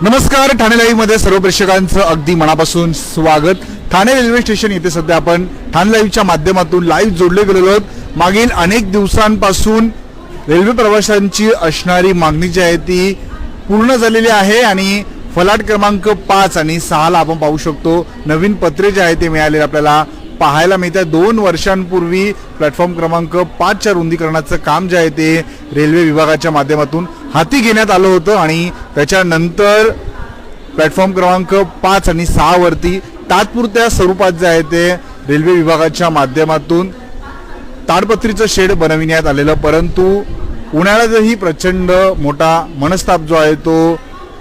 नमस्कार ठाणे लाईव्हमध्ये सर्व प्रेक्षकांचं अगदी मनापासून स्वागत. ठाणे रेल्वे स्टेशन येथे सध्या आपण ठाणे लाईव्हच्या माध्यमातून लाईव्ह जोडले गेलेलो आहोत. मागील अनेक दिवसांपासून रेल्वे प्रवाशांची असणारी मागणी जी आहे ती पूर्ण झालेली आहे आणि फलाट क्रमांक पाच आणि सहाला आपण पाहू शकतो. नवीन पत्रे जे आहे ते मिळाले आपल्याला पाहायला मिळतं. दोन वर्षांपूर्वी प्लॅटफॉर्म क्रमांक पाचच्या रुंदीकरणाचं काम जे आहे ते रेल्वे विभागाच्या माध्यमातून हाती घेण्यात आलं होतं आणि त्याच्यानंतर प्लॅटफॉर्म क्रमांक पाच आणि सहावरती तात्पुरत्या स्वरूपात जे आहे ते रेल्वे विभागाच्या माध्यमातून ताडपत्रीचं शेड बनविण्यात आलेलं. परंतु उन्हाळ्यातही प्रचंड मोठा मनस्ताप जो आहे तो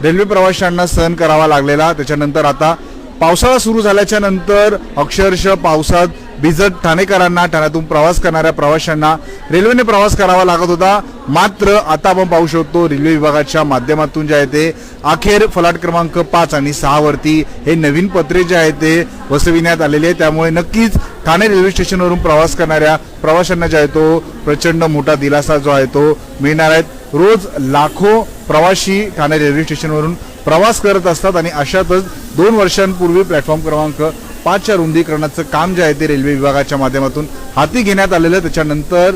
रेल्वे प्रवाशांना सहन करावा लागलेला. त्याच्यानंतर आता पावसाळा सुरू झाल्याच्यानंतर अक्षरशः पावसात भिजत ठाणेकरांना ठाण्यातून प्रवास करणाऱ्या प्रवाशांना रेल्वेने प्रवास करावा लागत होता. मात्र आता आपण पाहू शकतो रेल्वे विभागाच्या माध्यमातून जे आहे ते अखेर फलाट क्रमांक पाच आणि सहा वरती हे नवीन पत्रे जे आहे ते बसविण्यात आलेले आहे त्यामुळे नक्कीच ठाणे रेल्वे स्टेशनवरून प्रवास करणाऱ्या प्रवाशांना जे आहे तो प्रचंड मोठा दिलासा जो आहे तो मिळणार आहेत रोज लाखो प्रवासी ठाणे रेल्वे स्टेशनवरून प्रवास करत असतात आणि अशातच दोन वर्षांपूर्वी प्लॅटफॉर्म क्रमांक पाचच्या रुंदीकरणाचं काम जे आहे ते रेल्वे विभागाच्या माध्यमातून हाती घेण्यात आलेलं त्याच्यानंतर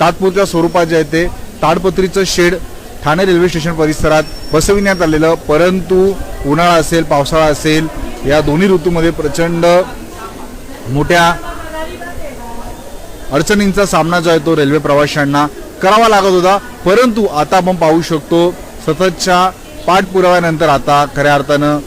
तात्पुरत्या स्वरूपात जे आहे ते ताडपत्रीचं शेड ठाणे रेल्वे स्टेशन परिसरात बसविण्यात आलेलं परंतु उन्हाळा असेल पावसाळा असेल या दोन्ही ऋतूमध्ये प्रचंड मोठ्या अडचणींचा सामना जो आहे तो रेल्वे प्रवाशांना करावा लागत होता. परंतु आता आपण पाहू शकतो सततच्या पाठपुराव्यानंतर आता खऱ्या अर्थानं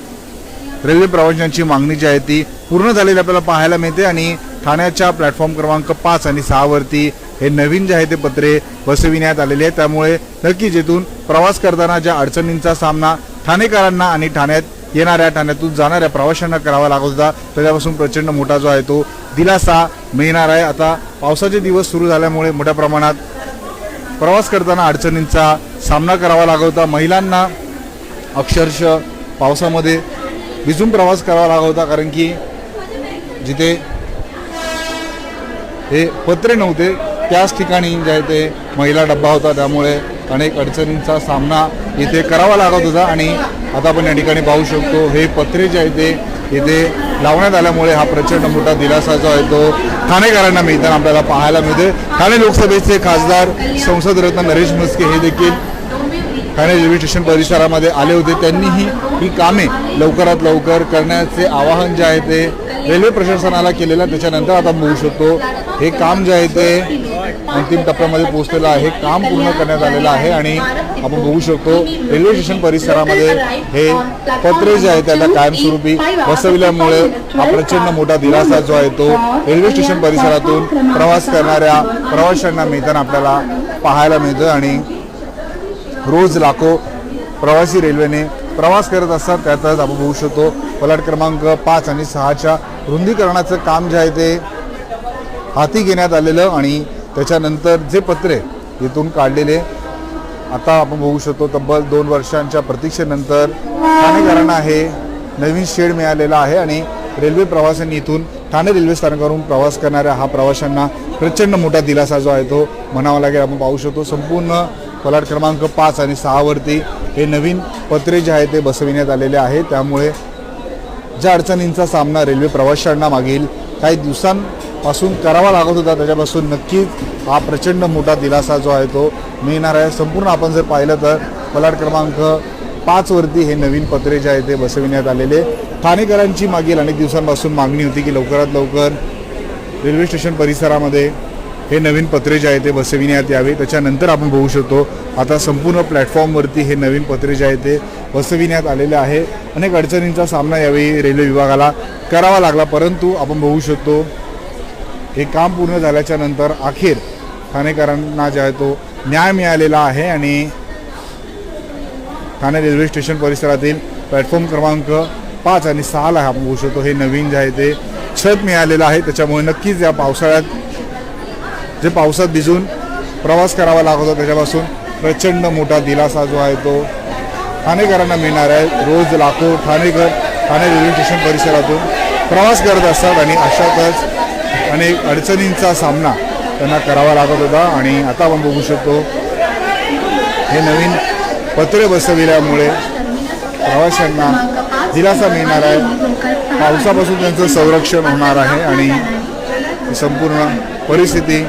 रेल्वे प्रवाशांची मागणी जी आहे ती पूर्ण झालेली आपल्याला पाहायला मिळते आणि ठाण्याच्या प्लॅटफॉर्म क्रमांक पाच आणि सहावरती हे नवीन जे आहे ते पत्रे बसविण्यात आलेले आहेत. त्यामुळे नक्कीच येथून प्रवास करताना ज्या अडचणींचा सामना ठाणेकरांना आणि ठाण्यात येणाऱ्या ठाण्यातून जाणाऱ्या प्रवाशांना करावा लागत होता त्याच्यापासून प्रचंड मोठा जो आहे तो दिलासा मिळणार आहे. आता पावसाचे दिवस सुरू झाल्यामुळे मोठ्या प्रमाणात प्रवास करताना अडचणींचा सामना करावा लागत होता. महिलांना अक्षरशः पावसामध्ये भिजून प्रवास करावा लागत होता कारण की जिथे हे पत्रे नव्हते त्याच ठिकाणी जे आहे ते महिला डब्बा होता त्यामुळे अनेक अडचणींचा सामना इथे करावा लागत होता. आणि आता आपण या ठिकाणी पाहू शकतो हे पत्रे जे आहे ते इथे लावण्यात आल्यामुळे हा प्रचंड मोठा दिलासा जो आहे तो ठाणेकरांना मिळताना आपल्याला पाहायला मिळते ठाणे लोकसभेचे खासदार संसदरत्न नरेश म्हस्के हे देखील ठाणे रेल्वे स्टेशन परिसरामध्ये आले होते. त्यांनीही ही कामे लवकरात लवकर करण्याचे आवाहन जे आहे ते रेल्वे प्रशासनाला केलेलं त्याच्यानंतर आता बघू शकतो. हे काम जे आहे ते अंतिम टप्प्यामध्ये पोहोचलेलं आहे. हे काम पूर्ण करण्यात आलेलं आहे आणि आपण बघू शकतो रेल्वे स्टेशन परिसरामध्ये हे पत्रे जे आहे त्याला कायमस्वरूपी बसविल्यामुळे हा प्रचंड मोठा दिलासा जो आहे तो रेल्वे स्टेशन परिसरातून प्रवास करणाऱ्या प्रवाशांना मिळताना आपल्याला पाहायला मिळतं आणि रोज लाखो प्रवासी रेल्वेने प्रवास करत असतात त्यातच आपण बघू शकतो पलाट क्रमांक पाच आणि सहाच्या रुंदीकरणाचं काम जे आहे ते हाती घेण्यात आलेलं आणि त्याच्यानंतर जे पत्रे इथून काढलेले आता आपण बघू शकतो तब्बल दोन वर्षांच्या प्रतीक्षेनंतर ठाणेकरांना हे नवीन शेड मिळालेला आहे आणि रेल्वे प्रवाशांनी इथून ठाणे रेल्वे स्थानकावरून प्रवास करणाऱ्या हा प्रवाशांना प्रचंड मोठा दिलासा जो आहे तो म्हणावा लागेल. आपण पाहू शकतो संपूर्ण पलाट क्रमांक पाच आणि सहावरती हे नवीन पत्रे जे आहे ते बसविण्यात आलेले आहे त्यामुळे ज्या अडचणींचा सामना रेल्वे प्रवाशांना मागील काही दिवसांपासून करावा लागत होता त्याच्यापासून नक्कीच हा प्रचंड मोठा दिलासा जो आहे तो मिळणार आहे. संपूर्ण आपण जर पाहिलं तर पलाट क्रमांक पाचवरती हे नवीन पत्रे जे आहे ते बसविण्यात आलेले. ठाणेकरांची मागील अनेक दिवसांपासून मागणी होती की लवकरात लवकर रेल्वे स्टेशन परिसरामध्ये हे नवीन पत्रे जे आहे ते बसविण्यात यावे. त्याच्यानंतर आपण बघू शकतो आता संपूर्ण प्लॅटफॉर्मवरती हे नवीन पत्रे जे आहे ते बसविण्यात आलेले आहे. अनेक अडचणींचा सामना यावेळी रेल्वे विभागाला करावा लागला. परंतु आपण बघू शकतो हे काम पूर्ण झाल्याच्यानंतर अखेर ठाणेकरांना जे आहे तो न्याय मिळालेला आहे आणि ठाणे रेल्वे स्टेशन परिसरातील प्लॅटफॉर्म क्रमांक पाच आणि सहाला आपण बघू शकतो हे नवीन जे आहे ते छत मिळालेलं आहे. त्याच्यामुळे नक्कीच या पावसाळ्यात जे पावसात भिजून प्रवास करावा लागत होता त्याच्यापासून प्रचंड मोठा दिलासा जो आहे तो ठाणेकरांना मिळणार आहे. रोज लाखो ठाणेकर ठाणे रेल्वे स्टेशन परिसरातून प्रवास करत असतात आणि अशातच अनेक अडचणींचा सामना त्यांना करावा लागत होता. आणि आता आपण बघू शकतो हे नवीन पत्रे बसविल्यामुळे प्रवाशांना दिलासा मिळणार आहे. पावसापासून त्यांचं संरक्षण होणार आहे आणि संपूर्ण परिस्थिती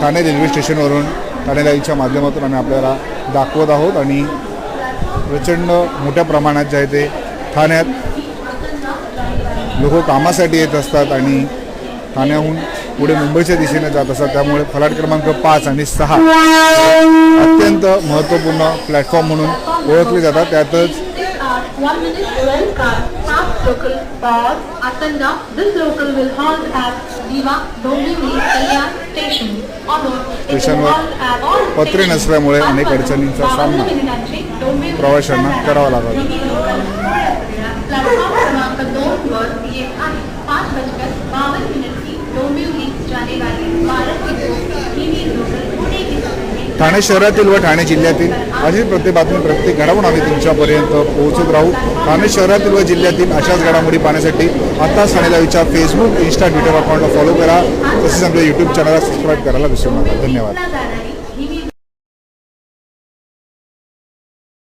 ठाणे रेल्वे स्टेशनवरून ठाणे लाईव्हच्या माध्यमातून आम्ही आपल्याला दाखवत आहोत आणि प्रचंड मोठ्या प्रमाणात जे आहे ते ठाण्यात लोक कामासाठी येत असतात आणि ठाण्याहून पुढे मुंबईच्या दिशेने जात असतात. त्यामुळे फलाट क्रमांक पाच आणि सहा अत्यंत महत्त्वपूर्ण प्लॅटफॉर्म म्हणून ओळखले जातात. त्यातच One minute twelve car, fast local for Asanda. This local will halt at Diva Dombivli Kalyan Station. स्टेशनवर पत्रे. नसल्यामुळे अनेक अडचणींचा सामना प्रवाशांना करावा लागला. प्लॅटफॉर्म क्रमांक दोन वर येत आहे पाच बजकर बावन मिनिटची डोंबिवली जाने वाली भारत की ही भी लोकल पुणे की समय ठाणे शहरातील व ठाणे जिल्ह्यातील अशी प्रत्येक बातमी प्रत्येक घडावून आम्ही तुमच्यापर्यंत पोहोचत राहू. ठाणे शहरातील व जिल्ह्यातील अशाच घडामोडी पाहण्यासाठी आत्ताच ठाणेला विचार. फेसबुक इन्स्टा ट्विटर अकाउंटला फॉलो करा. तसेच आमच्या यूट्यूब चॅनलला सबस्क्राईब करायला विसरू नका. धन्यवाद.